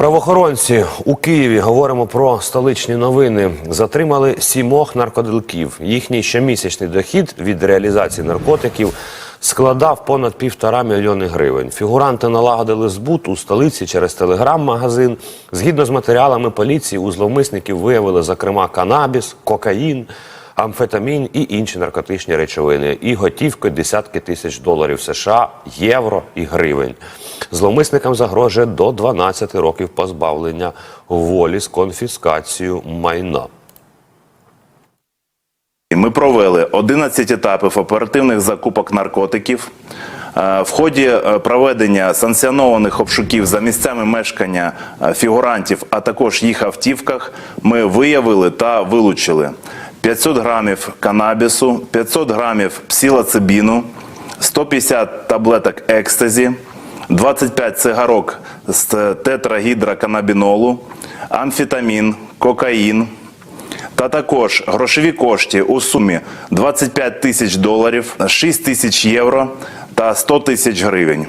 Правоохоронці у Києві говоримо про столичні новини. Затримали сімох наркодилків. Їхній щомісячний дохід від реалізації наркотиків складав понад півтора мільйони гривень. Фігуранти налагодили збут у столиці через телеграм-магазин. Згідно з матеріалами поліції, у зловмисників виявили зокрема канабіс, кокаїн, амфетамін і інші наркотичні речовини, і готівкою десятки тисяч доларів США, євро і гривень. Зловмисникам загрожує до 12 років позбавлення волі з конфіскацією майна. Ми провели 11 етапів оперативних закупок наркотиків. Е, В ході е, проведення санкціонованих обшуків за місцями мешкання е, фігурантів, а також їх автівках, ми виявили та вилучили 500 грамів канабісу, 500 грамів псилоцибіну, 150 таблеток екстазі, 25 цигарок з тетрагідроканабінолу, амфетамін, кокаїн, та також грошові кошти у сумі 25 тисяч доларів, 6 тисяч євро та 100 тисяч гривень.